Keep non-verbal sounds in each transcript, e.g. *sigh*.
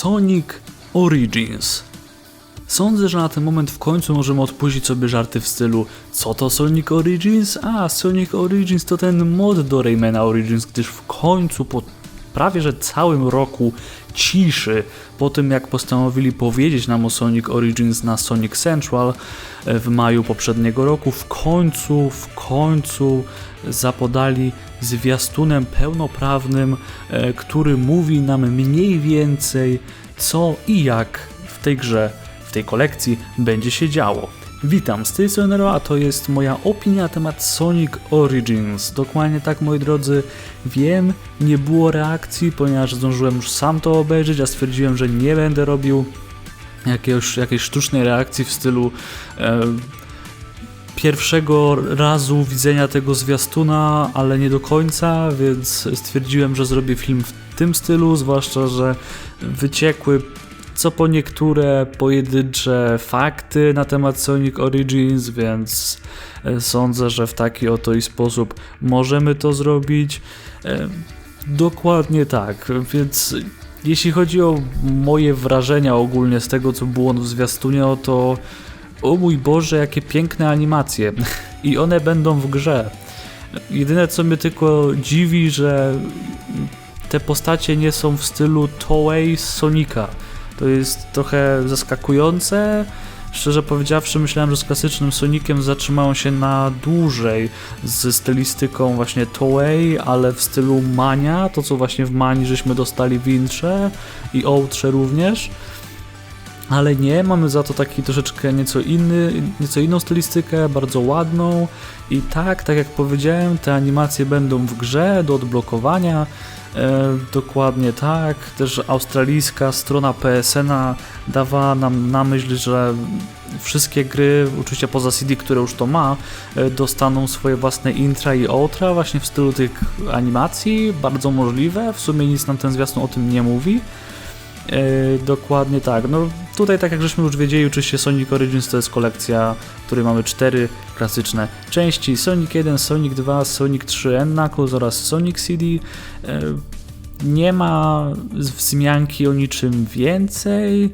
Sonic Origins. Sądzę, że na ten moment w końcu możemy odpuścić sobie żarty w stylu Co to Sonic Origins? A, Sonic Origins to ten mod do Raymana Origins, gdyż w końcu po prawie że całym roku ciszy po tym jak postanowili powiedzieć nam o Sonic Origins na Sonic Central e, w maju poprzedniego roku, w końcu, w końcu zapodali zwiastunem pełnoprawnym, e, który mówi nam mniej więcej co i jak w tej grze, w tej kolekcji będzie się działo. Witam, z tej strony a to jest moja opinia na temat Sonic Origins. Dokładnie tak, moi drodzy, wiem, nie było reakcji, ponieważ zdążyłem już sam to obejrzeć, a stwierdziłem, że nie będę robił jakiegoś, jakiejś sztucznej reakcji w stylu e, pierwszego razu widzenia tego zwiastuna, ale nie do końca, więc stwierdziłem, że zrobię film w tym stylu, zwłaszcza, że wyciekły co po niektóre pojedyncze fakty na temat Sonic Origins, więc e, sądzę, że w taki oto i sposób możemy to zrobić. E, dokładnie tak, więc jeśli chodzi o moje wrażenia ogólnie z tego, co było w zwiastunie, to o mój Boże, jakie piękne animacje. *laughs* I one będą w grze. Jedyne co mnie tylko dziwi, że te postacie nie są w stylu Toei Sonika. To jest trochę zaskakujące. Szczerze powiedziawszy, myślałem, że z klasycznym Soniciem zatrzymają się na dłużej z stylistyką właśnie Toei, ale w stylu Mania, to co właśnie w Mani żeśmy dostali w Intrze i Outrze również. Ale nie, mamy za to taki troszeczkę nieco inny, nieco inną stylistykę, bardzo ładną i tak, tak jak powiedziałem, te animacje będą w grze do odblokowania, E, dokładnie tak. Też australijska strona PSN-a dawała nam na myśl, że wszystkie gry, oczywiście poza CD, które już to ma, e, dostaną swoje własne intra i outra właśnie w stylu tych animacji. Bardzo możliwe. W sumie nic nam ten zwiastun o tym nie mówi. E, dokładnie tak. No tutaj, tak jak żeśmy już wiedzieli, oczywiście Sonic Origins to jest kolekcja, w której mamy cztery klasyczne części: Sonic 1, Sonic 2, Sonic 3, Knuckles oraz Sonic CD. E, nie ma wzmianki o niczym więcej.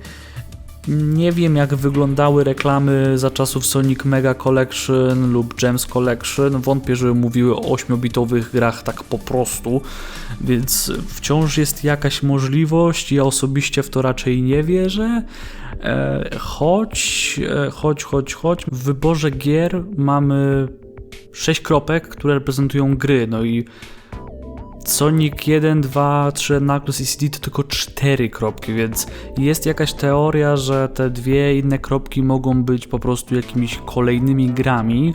Nie wiem, jak wyglądały reklamy za czasów Sonic Mega Collection lub Gems Collection. Wątpię, że mówiły o 8-bitowych grach tak po prostu, więc wciąż jest jakaś możliwość. Ja osobiście w to raczej nie wierzę. E, choć, e, choć, choć, choć w wyborze gier mamy 6 kropek, które reprezentują gry. No i Sonic 1, 2, 3, Knuckles i CD to tylko 4 kropki, więc jest jakaś teoria, że te dwie inne kropki mogą być po prostu jakimiś kolejnymi grami.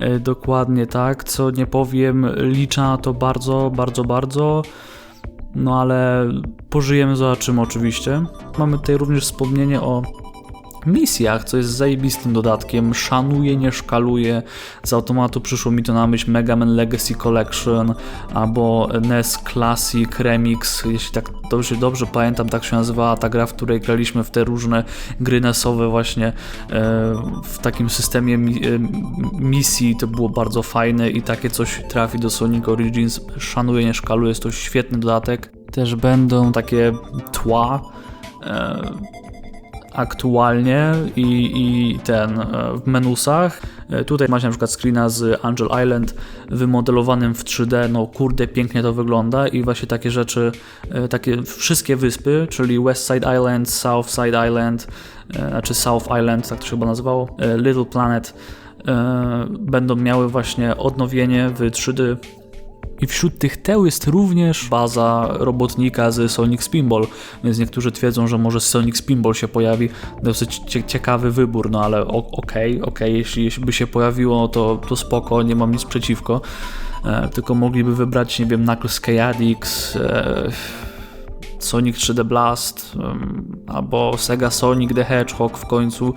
E, dokładnie tak, co nie powiem, liczę na to bardzo, bardzo, bardzo. No ale pożyjemy, zobaczymy oczywiście. Mamy tutaj również wspomnienie o misjach, co jest zajebistym dodatkiem. Szanuję, nie szkaluję. Z automatu przyszło mi to na myśl Mega Man Legacy Collection albo NES Classic Remix, jeśli tak dobrze, dobrze pamiętam, tak się nazywała ta gra, w której graliśmy w te różne gry NESowe właśnie e, w takim systemie e, misji. To było bardzo fajne i takie coś trafi do Sonic Origins. Szanuję, nie szkaluję, jest to świetny dodatek. Też będą takie tła e, aktualnie i, i ten e, w menusach. E, tutaj macie na przykład screena z Angel Island wymodelowanym w 3D, no kurde pięknie to wygląda i właśnie takie rzeczy, e, takie wszystkie wyspy, czyli West Side Island, South Side Island, znaczy South Island, tak to się chyba nazywało, Little Planet, będą miały właśnie odnowienie w 3D i wśród tych teł jest również baza robotnika z Sonic Spinball, więc niektórzy twierdzą, że może Sonic Spinball się pojawi. Dosyć ciekawy wybór, no ale okej, okej, okay, jeśli, jeśli by się pojawiło, to, to spoko, nie mam nic przeciwko. E, tylko mogliby wybrać, nie wiem, Knuckles Chaotix, e, Sonic 3D Blast, e, albo Sega Sonic the Hedgehog w końcu.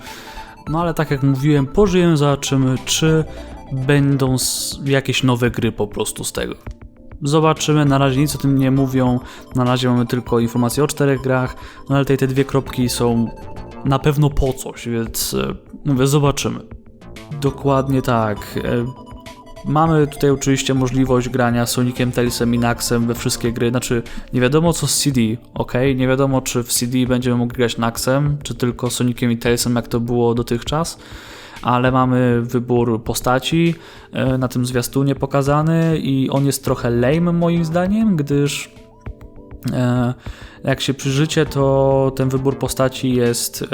No ale tak jak mówiłem, pożyjemy, zobaczymy, czy będą jakieś nowe gry po prostu z tego. Zobaczymy, na razie nic o tym nie mówią, na razie mamy tylko informacje o czterech grach, no ale te, te dwie kropki są na pewno po coś, więc e, mówię, zobaczymy. Dokładnie tak. Mamy tutaj oczywiście możliwość grania Soniciem, Tailsem i Naxem we wszystkie gry, znaczy nie wiadomo co z CD, ok? Nie wiadomo czy w CD będziemy mogli grać Naxem, czy tylko Soniciem i Tailsem jak to było dotychczas ale mamy wybór postaci e, na tym zwiastunie pokazany i on jest trochę lame moim zdaniem, gdyż e, jak się przyjrzycie, to ten wybór postaci jest e,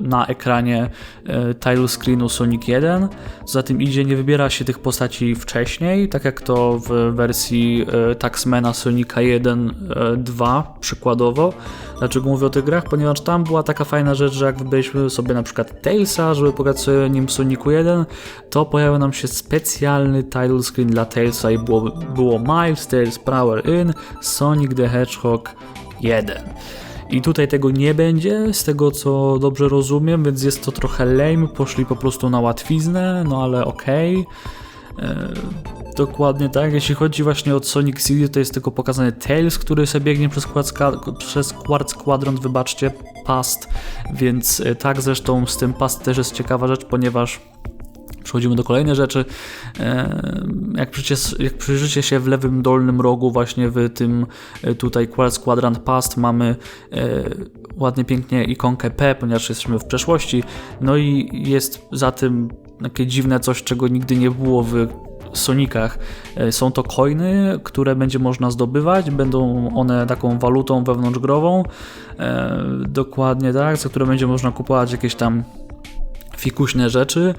na ekranie e, title screenu Sonic 1. Za tym idzie, nie wybiera się tych postaci wcześniej, tak jak to w wersji e, Taxmana Sonica 1 2 przykładowo. Dlaczego mówię o tych grach? Ponieważ tam była taka fajna rzecz, że jak wybraliśmy sobie na przykład Tailsa, żeby pograć sobie nim w Sonicu 1, to pojawił nam się specjalny title screen dla Tailsa i było, było Miles, Tails, Power In, Sonic the Hedgehog 1. I tutaj tego nie będzie, z tego co dobrze rozumiem, więc jest to trochę lame, poszli po prostu na łatwiznę, no ale okej. Okay. E, dokładnie tak. Jeśli chodzi właśnie o Sonic City, to jest tylko pokazany Tails, który sobie biegnie przez, przez Quartz Quadrant, wybaczcie, past, więc e, tak zresztą z tym past też jest ciekawa rzecz, ponieważ Przechodzimy do kolejnej rzeczy. E, jak przyjrzycie, jak przyjrzycie się w lewym dolnym rogu, właśnie w tym e, tutaj Quartz Quadrant Past, mamy e, ładnie, pięknie ikonkę P, ponieważ jesteśmy w przeszłości. No i jest za tym takie dziwne coś, czego nigdy nie było w Sonikach. Są to coiny, które będzie można zdobywać, będą one taką walutą wewnątrzgrową, dokładnie tak, za które będzie można kupować jakieś tam fikuśne rzeczy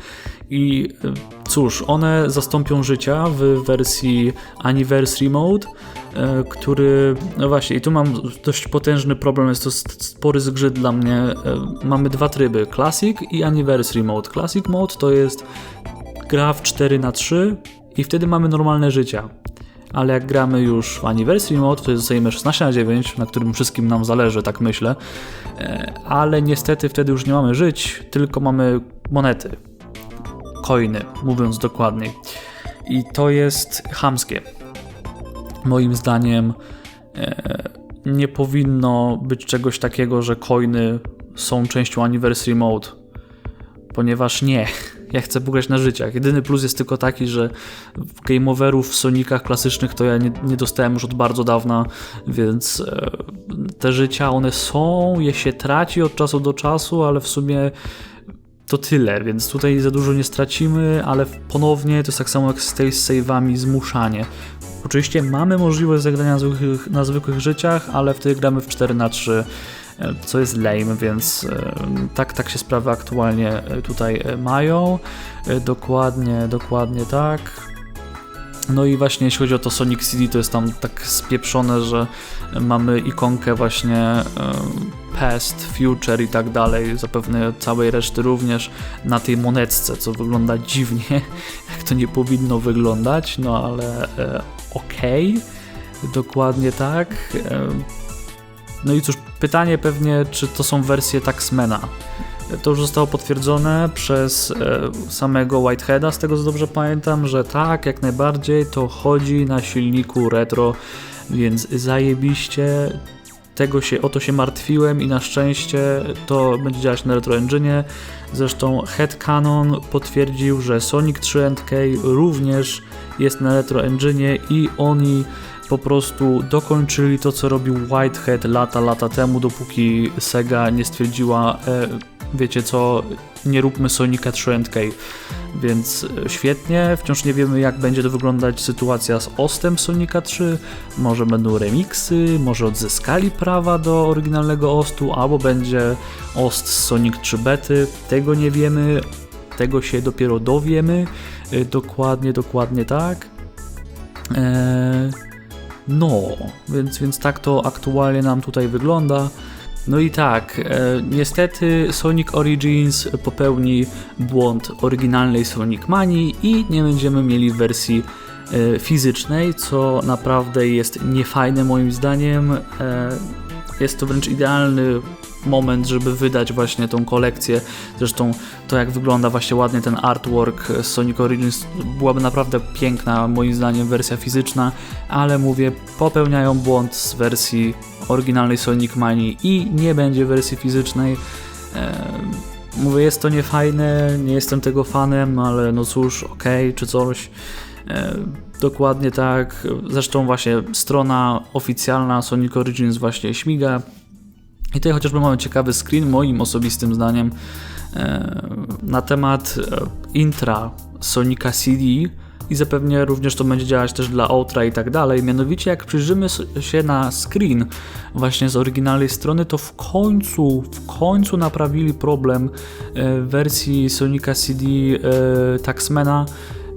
i e, cóż, one zastąpią życia w wersji Anniversary Mode, e, który, no właśnie, i tu mam dość potężny problem, jest to spory zgrzyt dla mnie. E, mamy dwa tryby, Classic i Anniversary Mode. Classic Mode to jest gra w 4 na 3 i wtedy mamy normalne życia. Ale jak gramy już w Anniversary Mode, to dostajemy 16 na 9, na którym wszystkim nam zależy, tak myślę. Ale niestety wtedy już nie mamy żyć, tylko mamy monety coiny, mówiąc dokładniej. I to jest hamskie. Moim zdaniem e, nie powinno być czegoś takiego, że coiny są częścią Anniversary Mode, ponieważ nie. Ja chcę pograć na życiach. Jedyny plus jest tylko taki, że game overów w Sonicach klasycznych to ja nie, nie dostałem już od bardzo dawna, więc e, te życia one są, je się traci od czasu do czasu, ale w sumie to tyle, więc tutaj za dużo nie stracimy, ale ponownie to jest tak samo jak z tej save'ami zmuszanie. Oczywiście mamy możliwość zagrania na zwykłych, na zwykłych życiach, ale wtedy gramy w 4 na 3 e, co jest lame, więc e, tak, tak się sprawy aktualnie e, tutaj mają. Dokładnie, dokładnie tak. No i właśnie jeśli chodzi o to Sonic CD, to jest tam tak spieprzone, że mamy ikonkę właśnie past, future i tak dalej, zapewne całej reszty również na tej monetce, co wygląda dziwnie, *laughs* jak to nie powinno wyglądać, no ale e, okej, okay. dokładnie tak. E, no i cóż, pytanie pewnie, czy to są wersje Taxmana. To już zostało potwierdzone przez e, samego Whiteheada, z tego co dobrze pamiętam, że tak, jak najbardziej to chodzi na silniku retro, więc zajebiście. Tego się, o to się martwiłem i na szczęście to będzie działać na Retro Engine. Zresztą Headcanon potwierdził, że Sonic 3 NK również jest na Retro Engine i oni po prostu dokończyli to, co robił Whitehead lata, lata temu, dopóki Sega nie stwierdziła, e, wiecie co, nie róbmy Sonika 3K. Więc e, świetnie, wciąż nie wiemy jak będzie to wyglądać sytuacja z Ostem Sonika 3, może będą remixy, może odzyskali prawa do oryginalnego Ostu, albo będzie Ost z Sonic 3 bety, tego nie wiemy, tego się dopiero dowiemy, e, dokładnie, dokładnie tak. Eee, no, więc, więc tak to aktualnie nam tutaj wygląda. No i tak, e, niestety Sonic Origins popełni błąd oryginalnej Sonic Manii i nie będziemy mieli wersji e, fizycznej, co naprawdę jest niefajne moim zdaniem. E, jest to wręcz idealny moment, żeby wydać właśnie tą kolekcję. Zresztą to jak wygląda właśnie ładnie ten artwork z Sonic Origins byłaby naprawdę piękna moim zdaniem wersja fizyczna, ale mówię, popełniają błąd z wersji oryginalnej Sonic Manii i nie będzie wersji fizycznej. Mówię, jest to niefajne, nie jestem tego fanem, ale no cóż, okej, okay, czy coś. Dokładnie tak. Zresztą właśnie strona oficjalna Sonic Origins właśnie śmiga. I tutaj chociażby mamy ciekawy screen, moim osobistym zdaniem, e, na temat e, intra Sonika CD i zapewne również to będzie działać też dla Outra i tak dalej. Mianowicie jak przyjrzymy się na screen właśnie z oryginalnej strony, to w końcu, w końcu naprawili problem w wersji Sonika CD Taxmana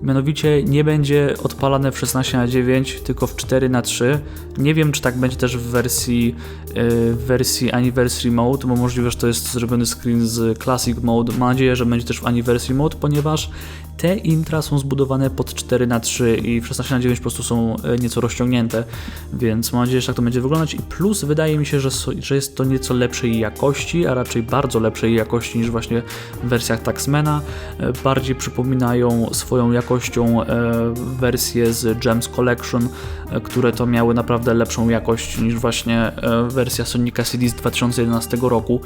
Mianowicie nie będzie odpalane w 16 na 9 tylko w 4 na 3 Nie wiem, czy tak będzie też w wersji, e, w wersji Anniversary Mode, bo możliwe, że to jest zrobiony screen z Classic Mode. Mam nadzieję, że będzie też w Anniversary Mode, ponieważ te intra są zbudowane pod 4 na 3 i w 16 na 9 po prostu są e, nieco rozciągnięte, więc mam nadzieję, że tak to będzie wyglądać. I plus wydaje mi się, że, że jest to nieco lepszej jakości, a raczej bardzo lepszej jakości niż właśnie w wersjach Taxmana. E, bardziej przypominają swoją jakością e, wersje z Gems Collection, które to miały naprawdę lepszą jakość niż właśnie wersja Sonica CD z 2011 roku,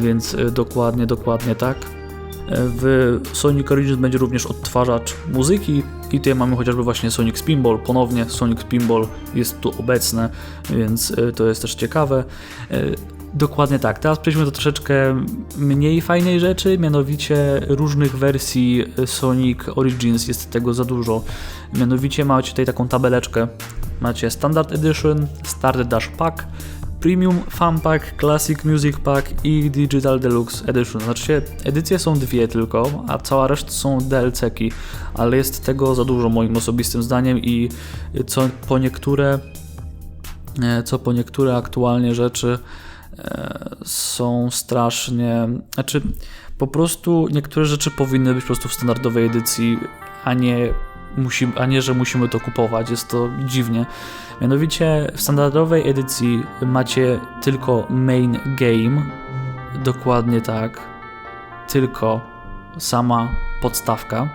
więc dokładnie, dokładnie tak. W Sonic Origins będzie również odtwarzacz muzyki i tutaj mamy chociażby właśnie Sonic Spinball. Ponownie Sonic Spinball jest tu obecne, więc e, to jest też ciekawe. E, dokładnie tak. Teraz przejdźmy do troszeczkę mniej fajnej rzeczy, mianowicie różnych wersji Sonic Origins jest tego za dużo. Mianowicie macie tutaj taką tabeleczkę. Macie Standard Edition, Start Dash Pack, Premium Fun Pack, Classic Music Pack i Digital Deluxe Edition. Znaczy edycje są dwie tylko, a cała reszta są DLC-ki, ale jest tego za dużo moim osobistym zdaniem i co po niektóre e, co po niektóre aktualnie rzeczy e, są strasznie, znaczy po prostu niektóre rzeczy powinny być po prostu w standardowej edycji, a nie, musi, a nie że musimy to kupować. Jest to dziwnie. Mianowicie w standardowej edycji macie tylko main game, dokładnie tak, tylko sama podstawka.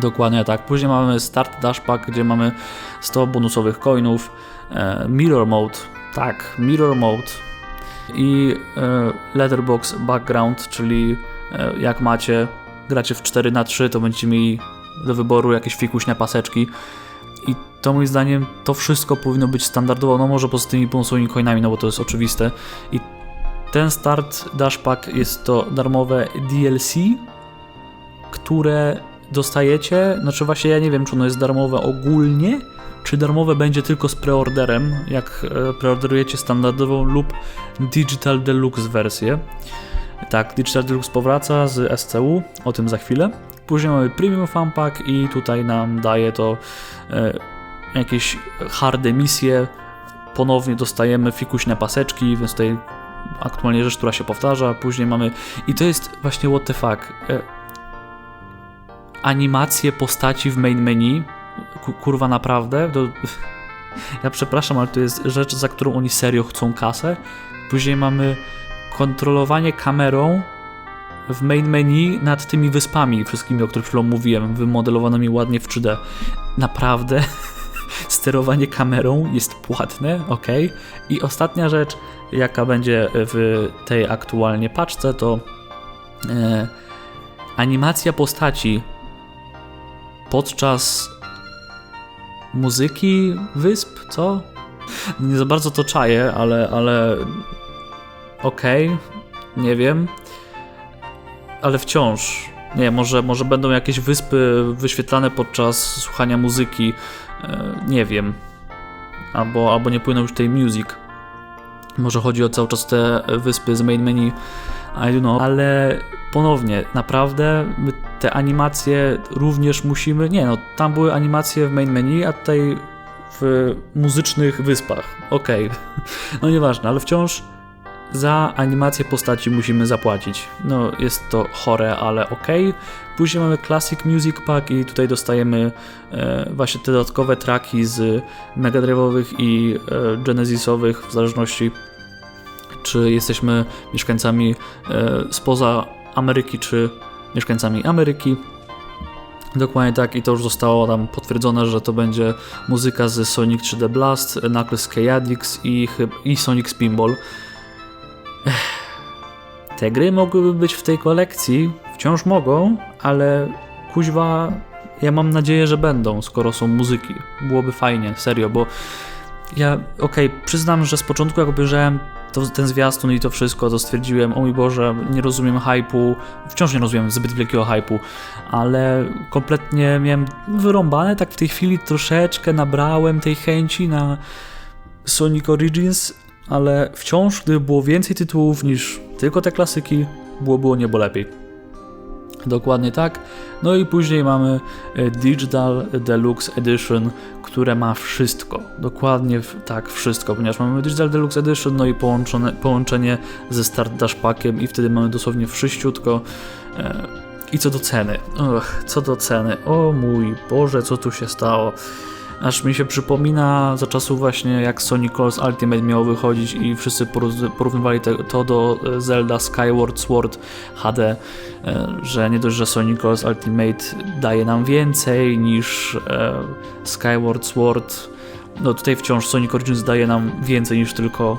Dokładnie tak. Później mamy Start Dash Pack, gdzie mamy 100 bonusowych coinów, e, Mirror Mode, tak, Mirror Mode i e, Letterbox Background, czyli e, jak macie, gracie w 4 na 3 to będziecie mieli do wyboru jakieś fikuśne paseczki to moim zdaniem to wszystko powinno być standardowo, no może poza tymi bonusowymi coinami, no bo to jest oczywiste. I ten start Dash Pack jest to darmowe DLC, które dostajecie, znaczy właśnie ja nie wiem, czy ono jest darmowe ogólnie, czy darmowe będzie tylko z preorderem, jak e, preorderujecie standardową lub Digital Deluxe wersję. Tak, Digital Deluxe powraca z SCU, o tym za chwilę. Później mamy Premium Fun Pack i tutaj nam daje to e, jakieś harde misje. Ponownie dostajemy fikuśne paseczki, więc tutaj aktualnie rzecz, która się powtarza. Później mamy. I to jest właśnie what the fuck. E, animacje postaci w main menu. Kurwa, naprawdę. To, *laughs* ja przepraszam, ale to jest rzecz, za którą oni serio chcą kasę. Później mamy kontrolowanie kamerą w main menu nad tymi wyspami wszystkimi, o których mówiłem, wymodelowanymi ładnie w 3D. Naprawdę *laughs* sterowanie kamerą jest płatne, ok. I ostatnia rzecz, jaka będzie w tej aktualnie paczce, to e, animacja postaci podczas muzyki wysp, co? Nie za bardzo to czaję, ale, ale okej, okay, nie wiem ale wciąż. Nie, może, może będą jakieś wyspy wyświetlane podczas słuchania muzyki, e, nie wiem. Albo, albo nie płyną już tej music. Może chodzi o cały czas te wyspy z main menu, I don't know, ale ponownie, naprawdę te animacje również musimy, nie no, tam były animacje w main menu, a tutaj w muzycznych wyspach, okej, okay. *laughs* no nieważne, ale wciąż za animację postaci musimy zapłacić. No, jest to chore, ale ok. Później mamy Classic Music Pack i tutaj dostajemy e, właśnie te dodatkowe traki z Mega Drive'owych i e, Genesisowych, w zależności czy jesteśmy mieszkańcami e, spoza Ameryki, czy mieszkańcami Ameryki. Dokładnie tak i to już zostało tam potwierdzone, że to będzie muzyka z Sonic 3D Blast, Knuckles Chaotix i, i Sonic Spinball. Te gry mogłyby być w tej kolekcji, wciąż mogą, ale kuźwa, ja mam nadzieję, że będą, skoro są muzyki. Byłoby fajnie, serio, bo ja, okej, okay, przyznam, że z początku jak obejrzałem to, ten zwiastun i to wszystko, to stwierdziłem, o mój Boże, nie rozumiem hypu, wciąż nie rozumiem zbyt wielkiego hypu, ale kompletnie miałem wyrąbane, tak w tej chwili troszeczkę nabrałem tej chęci na Sonic Origins, ale wciąż, gdyby było więcej tytułów niż tylko te klasyki, byłoby o niebo lepiej. Dokładnie tak. No i później mamy e, Digital Deluxe Edition, które ma wszystko. Dokładnie tak, wszystko, ponieważ mamy Digital Deluxe Edition, no i połączone, połączenie ze Start Dash Packiem i wtedy mamy dosłownie wszyściutko. E, I co do ceny. Och, co do ceny. O mój Boże, co tu się stało. Aż mi się przypomina za czasów właśnie jak Sonic Colors Ultimate miało wychodzić i wszyscy porównywali to do e, Zelda Skyward Sword HD, e, że nie dość, że Sonic Colors Ultimate daje nam więcej niż e, Skyward Sword, no tutaj wciąż Sonic Origins daje nam więcej niż tylko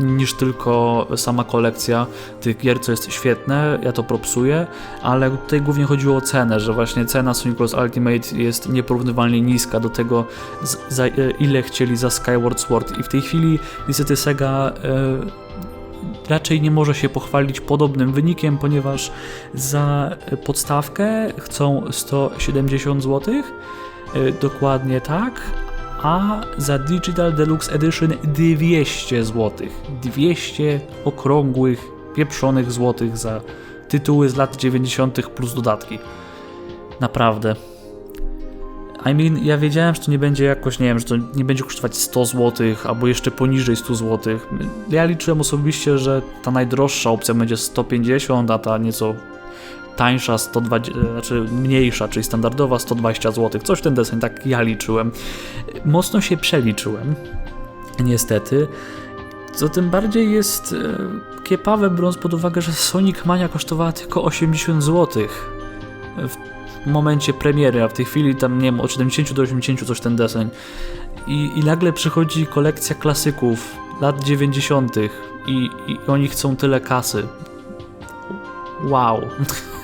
niż tylko sama kolekcja tych gier, co jest świetne, ja to propsuję, ale tutaj głównie chodziło o cenę, że właśnie cena Sonic Bros. Ultimate jest nieporównywalnie niska do tego, za e, ile chcieli za Skyward Sword. I w tej chwili niestety Sega e, raczej nie może się pochwalić podobnym wynikiem, ponieważ za podstawkę chcą 170 zł, e, dokładnie tak, a za Digital Deluxe Edition 200 zł. 200 okrągłych, pieprzonych złotych za tytuły z lat 90. plus dodatki. Naprawdę. I mean, ja wiedziałem, że to nie będzie jakoś, nie wiem, że to nie będzie kosztować 100 zł, albo jeszcze poniżej 100 zł. Ja liczyłem osobiście, że ta najdroższa opcja będzie 150, a ta nieco tańsza, 120, znaczy mniejsza, czyli standardowa 120 zł. Coś w ten deseń, tak ja liczyłem. Mocno się przeliczyłem, niestety. Co tym bardziej jest e, kiepawe, biorąc pod uwagę, że Sonic Mania kosztowała tylko 80 zł w momencie premiery, a w tej chwili tam nie wiem, od 70 do 80 coś ten deseń. I, i nagle przychodzi kolekcja klasyków lat 90. I, i oni chcą tyle kasy. Wow. *laughs*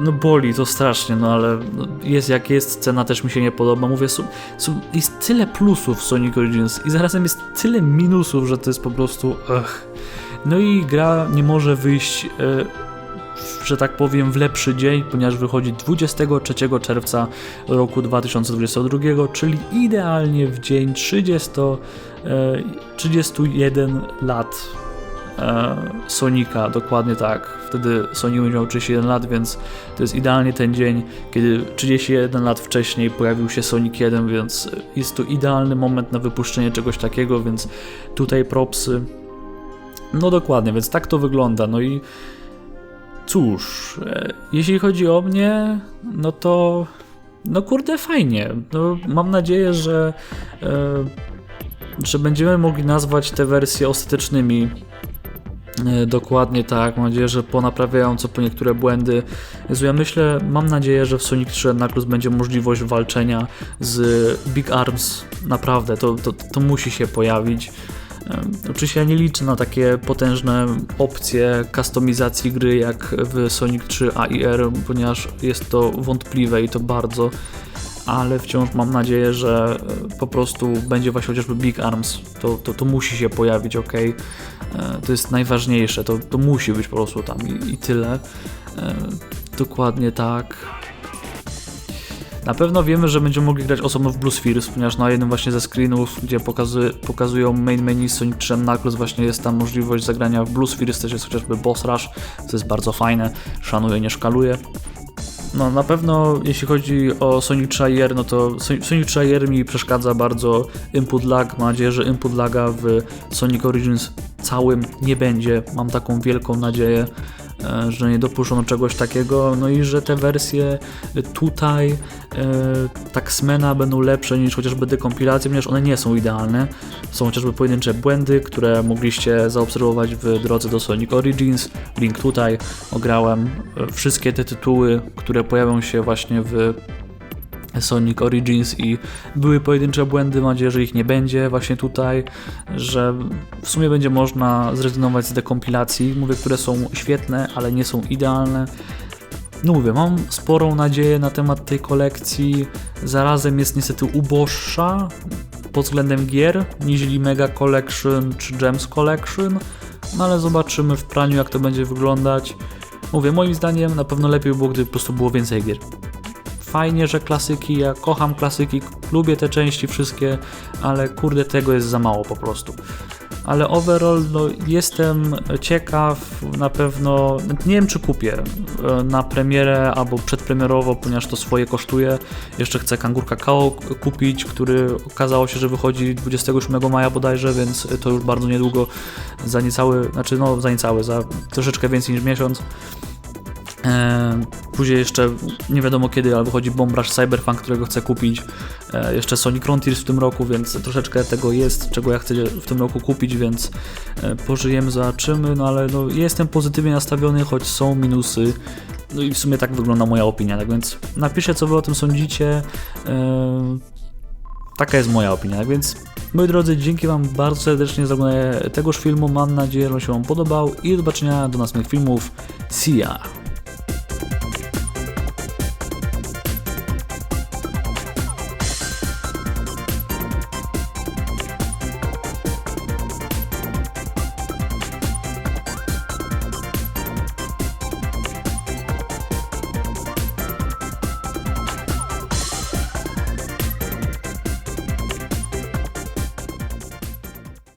no boli to strasznie, no ale jest jak jest, cena też mi się nie podoba. Mówię, są, są, jest tyle plusów w Sonic Origins i zarazem jest tyle minusów, że to jest po prostu. No i gra nie może wyjść, e, że tak powiem, w lepszy dzień, ponieważ wychodzi 23 czerwca roku 2022, czyli idealnie w dzień 30, e, 31 lat e, Sonika, dokładnie tak wtedy Sony miał 31 lat, więc to jest idealnie ten dzień, kiedy 31 lat wcześniej pojawił się Sonic 1, więc jest to idealny moment na wypuszczenie czegoś takiego, więc tutaj propsy. No dokładnie, więc tak to wygląda. No i cóż, e, jeśli chodzi o mnie, no to no kurde fajnie. No, mam nadzieję, że, e, że będziemy mogli nazwać te wersje ostatecznymi dokładnie tak, mam nadzieję, że ponaprawiają co po niektóre błędy. Jezu, ja myślę, mam nadzieję, że w Sonic 3 Knuckles będzie możliwość walczenia z Big Arms. Naprawdę, to, to, to musi się pojawić. Oczywiście ja nie liczę na takie potężne opcje kustomizacji gry jak w Sonic 3 AIR, ponieważ jest to wątpliwe i to bardzo ale wciąż mam nadzieję, że e, po prostu będzie właśnie chociażby Big Arms. To, to, to musi się pojawić, ok? E, to jest najważniejsze, to, to musi być po prostu tam i, i tyle. E, dokładnie tak. Na pewno wiemy, że będziemy mogli grać osobno w Blue Spheres, ponieważ na jednym właśnie ze screenów, gdzie pokazują main menu Sonic 3 Knuckles, właśnie jest tam możliwość zagrania w Blue Spheres, też jest chociażby Boss Rush, co jest bardzo fajne, szanuję, nie szkaluję. No na pewno jeśli chodzi o Sonic 3 no to Sonic 3 mi przeszkadza bardzo input lag. Mam nadzieję, że input laga w Sonic Origins całym nie będzie. Mam taką wielką nadzieję. E, że nie dopuszczono czegoś takiego, no i że te wersje tutaj e, Taxmana będą lepsze niż chociażby dekompilacje, ponieważ one nie są idealne. Są chociażby pojedyncze błędy, które mogliście zaobserwować w drodze do Sonic Origins. Link tutaj, ograłem e, wszystkie te tytuły, które pojawią się właśnie w Sonic Origins i były pojedyncze błędy, mam nadzieję, że ich nie będzie właśnie tutaj, że w sumie będzie można zrezygnować z dekompilacji, mówię, które są świetne, ale nie są idealne. No mówię, mam sporą nadzieję na temat tej kolekcji. Zarazem jest niestety uboższa pod względem gier, niżeli Mega Collection czy Gems Collection, no ale zobaczymy w praniu jak to będzie wyglądać. Mówię, moim zdaniem na pewno lepiej by było, gdyby po prostu było więcej gier. Fajnie, że klasyki, ja kocham klasyki, lubię te części wszystkie, ale kurde tego jest za mało po prostu. Ale overall no, jestem ciekaw na pewno, nie wiem czy kupię e, na premierę albo przedpremierowo, ponieważ to swoje kosztuje. Jeszcze chcę Kangur Kakao kupić, który okazało się, że wychodzi 27 maja bodajże, więc to już bardzo niedługo, za niecały, znaczy no za niecały, za troszeczkę więcej niż miesiąc. E, Później jeszcze nie wiadomo kiedy, ale wychodzi Bomb Rush Cyberpunk, którego chcę kupić. E, Jeszcze Sonic Frontiers w tym roku, więc troszeczkę tego jest, czego ja chcę w tym roku kupić, więc e, pożyjemy, zobaczymy. No ale no, jestem pozytywnie nastawiony, choć są minusy. No i w sumie tak wygląda moja opinia. Tak więc napiszcie, co wy o tym sądzicie. Taka jest moja opinia. Tak więc, moi drodzy, dzięki Wam bardzo serdecznie za oglądanie tegoż filmu. Mam nadzieję, że się Wam podobał i do zobaczenia do następnych filmów. See ya!